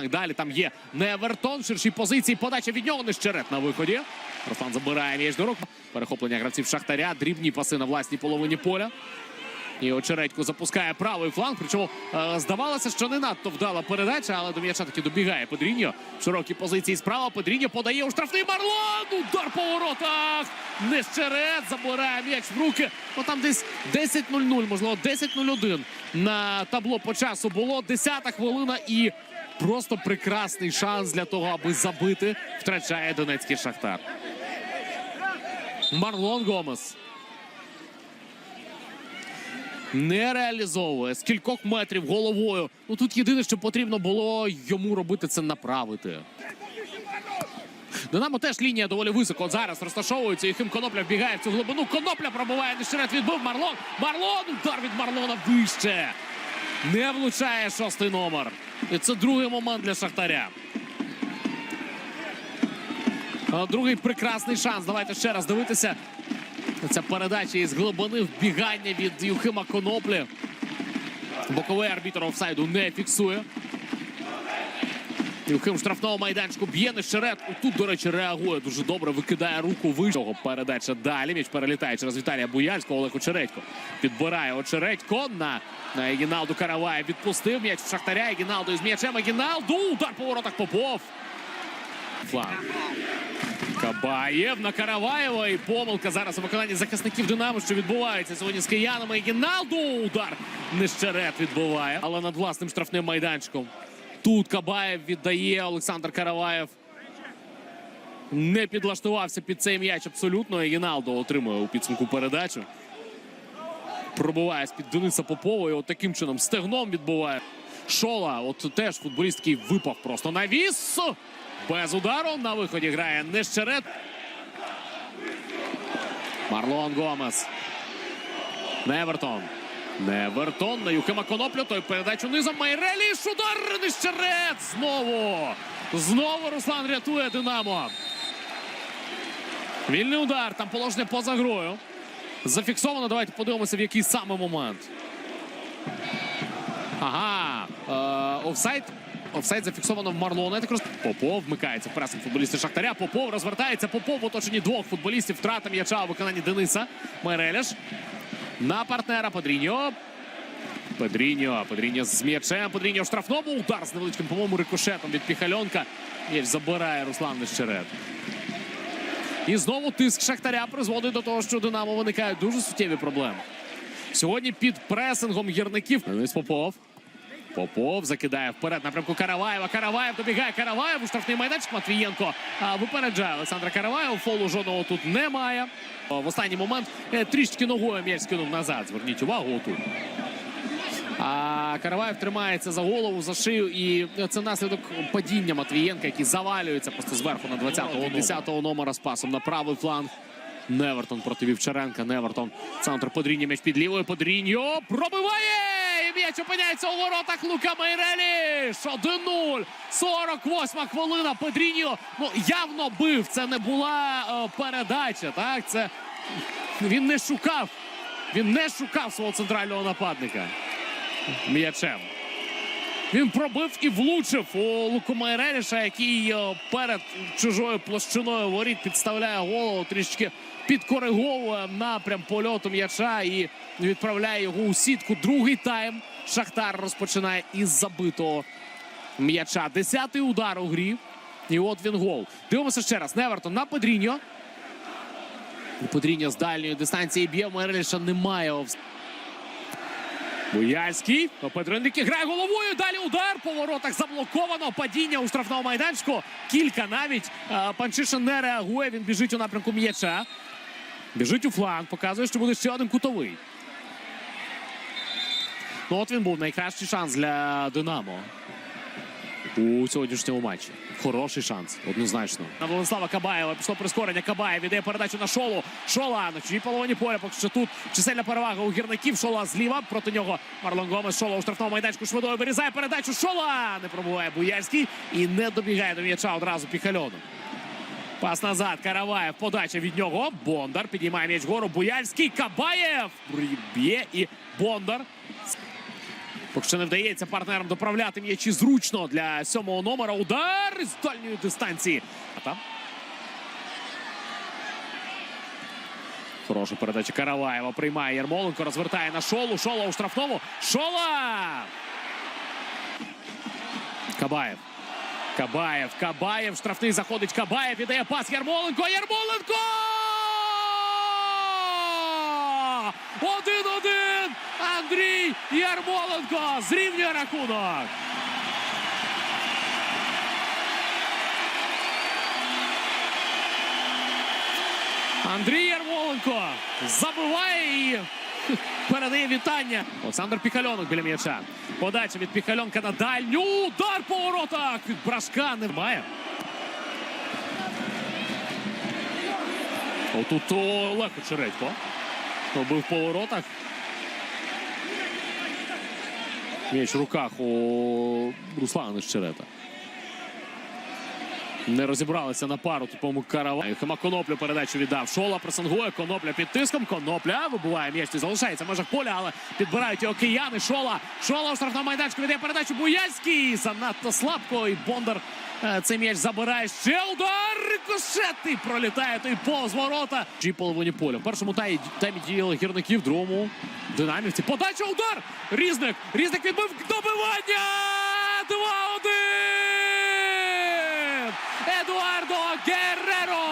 фланг. Далі там є Невертон. в Ширшій позиції. Подача від нього Нещерет на виході. Руслан забирає м'яч до рук. Перехоплення гравців Шахтаря. Дрібні паси на власній половині поля. І Очередько запускає правий фланг. Причому е, здавалося, що не надто вдала передача, але до м'яча таки добігає Педріньо. В широкій позиції справа. Педріньо подає у штрафний Марлон. Удар по воротах. Нещерет забирає м'яч в руки. Ну там десь 10-0-0, можливо, 10-0-1 на табло по часу було. 10-та хвилина і просто прекрасний шанс для того, аби забити. Втрачає донецький шахтар. Марлон Гомес. Не реалізовує з кількох метрів головою. Ну тут єдине, що потрібно було йому робити, це направити. Динамо теж лінія доволі високо. От зараз розташовується. І Хим Конопля вбігає в цю глибину. Конопля пробиває нещерет. Відбив Марлон. Марлон! Удар від Марлона вище. Не влучає шостий номер. І це другий момент для Шахтаря. Другий прекрасний шанс. Давайте ще раз дивитися. Ця передача із глибини вбігання від Юхима Коноплі. Боковий арбітр офсайду не фіксує. Юхим штрафного майданчику б'є Нещерет. Тут, до речі, реагує дуже добре. Викидає руку вищого. Передача далі. М'яч перелітає через Віталія Буяльського. Олег Очередько підбирає Очередько на, на Егіналду Караваєв. Відпустив м'яч в Шахтаря. Егіналду із м'ячем. Егіналду. Удар по воротах Попов. Фланг. Кабаєв на Караваєва і помилка зараз у виконанні захисників Динамо, що відбувається сьогодні з киянами. І Гіналду удар нещерет відбуває, але над власним штрафним майданчиком. Тут Кабаєв віддає Олександр Караваєв. Не підлаштувався під цей м'яч абсолютно. І Гіналдо отримує у підсумку передачу. Пробуває з-під Дениса Попова і от таким чином стегном відбуває. Шола, от теж футболіст, випав просто на віс. Без удару на виході грає Нещерет. Марлон Гомес. Невертон. Невертон на Юхима Коноплю. Той передачу низом. Майреліш. Удар Нещерет. Знову. Знову Руслан рятує Динамо. Вільний удар. Там положення поза грою. Зафіксовано. Давайте подивимося, в який саме момент. Ага. Е, офсайд. Офсайд зафіксовано в Марлона. Я. Попов вмикається в пресинг футболісти Шахтаря. Попов розвертається. Попов в оточенні двох футболістів. Втрата м'яча у виконанні Дениса. Мереляш. На партнера Подріньо. Педріньо. Педріньо з м'ячем. Педріньо в штрафному. Удар з невеличким, по-моєму, рикошетом від Піхальонка. М'яч забирає Руслан Нещерет. І знову тиск Шахтаря призводить до того, що Динамо виникають дуже суттєві проблеми. Сьогодні під пресингом гірників. Денис Попов. Попов закидає вперед напрямку Караваєва. Караваєв добігає Караваєв у штрафний майданчик. Матвієнко випереджає Олександра Караваєва. Фолу жодного тут немає. В останній момент е, трішки ногою м'яч скинув назад. Зверніть увагу отут. А Караваєв тримається за голову, за шию, і це наслідок падіння Матвієнка, який завалюється просто зверху на 20-го 10-го номера з пасом на правий фланг. Невертон проти Вівчаренка. Невертон. Центр Подріння м'яч під лівою. Подріньо пробиває! М'яч опиняється у воротах Лука Майреліш. 1-0. 48 хвилина. Педріньо ну, явно бив. Це не була е, передача. Так, це він не шукав. Він не шукав свого центрального нападника м'ячем. Він пробив і влучив у Луку Майреліша, який е, перед чужою площиною воріт підставляє голову, трішки підкориговує напрям польоту м'яча і відправляє його у сітку. Другий тайм Шахтар розпочинає із забитого м'яча. Десятий удар у грі. І от він гол. Дивимося ще раз. Невертон на Подріньо. Подріньо з дальньої дистанції б'є. У Майреліша немає Буяльський. Петро грає головою. Далі удар по воротах заблоковано. Падіння у штрафному майданчику. Кілька навіть. Е, Панчишин не реагує. Він біжить у напрямку м'яча. Біжить у фланг. Показує, що буде ще один кутовий. Ну от він був найкращий шанс для Динамо у сьогоднішньому матчі. Хороший шанс, однозначно. На Владислава Кабаєва пішло прискорення. Кабаєв віддає передачу на Шолу. Шола на чужій половині поля. Поки що тут чисельна перевага у гірників. Шола зліва. Проти нього Марлон Гомес. Шола у штрафному майданчику швидою вирізає передачу. Шола не пробуває Буяльський і не добігає до м'яча одразу Піхальону. Пас назад. Караваєв. Подача від нього. Бондар підіймає м'яч вгору. Буяльський. Кабаєв. Б'є і Бондар. Поки що не вдається партнерам доправляти м'ячі зручно для сьомого номера. Удар з дальньої дистанції. А там Хороша передача Караваєва приймає Ярмоленко, розвертає на шолу. Шола у штрафному. Шола! Кабаєв. Кабаєв. Кабаєв. Штрафний заходить. Кабаєв. Віддає пас Ярмоленко. Ярмоленко! Один-один! Андрій Ярмоленко зрівнює рахунок. Андрій Ярмоленко забиває і передає вітання. Олександр Піхальонок біля м'яча. Подача від Піхальонка на дальню. Удар по воротах від Брашка немає. Отут о, легко Чередько. Побив по воротах. М'яч в руках у Руслана Щерета. Не розібралися на пару типому Карава. Хема Конопля передачу віддав. Шола пресингує. Конопля під тиском. Конопля вибуває м'яч. Залишається в межах поля, але підбирають його кияни. Шола. Шола у штрафному майданчику віддає передачу Буяльський. Занадто слабко. І Бондар е, цей м'яч забирає. Ще удар. Рикошетний пролітає той повз ворота. Джі половині поля. В першому тай- таймі діяли гірники, в другому динамівці. Подача удар. Різник. Різник відбив добивання. 2-1. Eduardo Guerrero.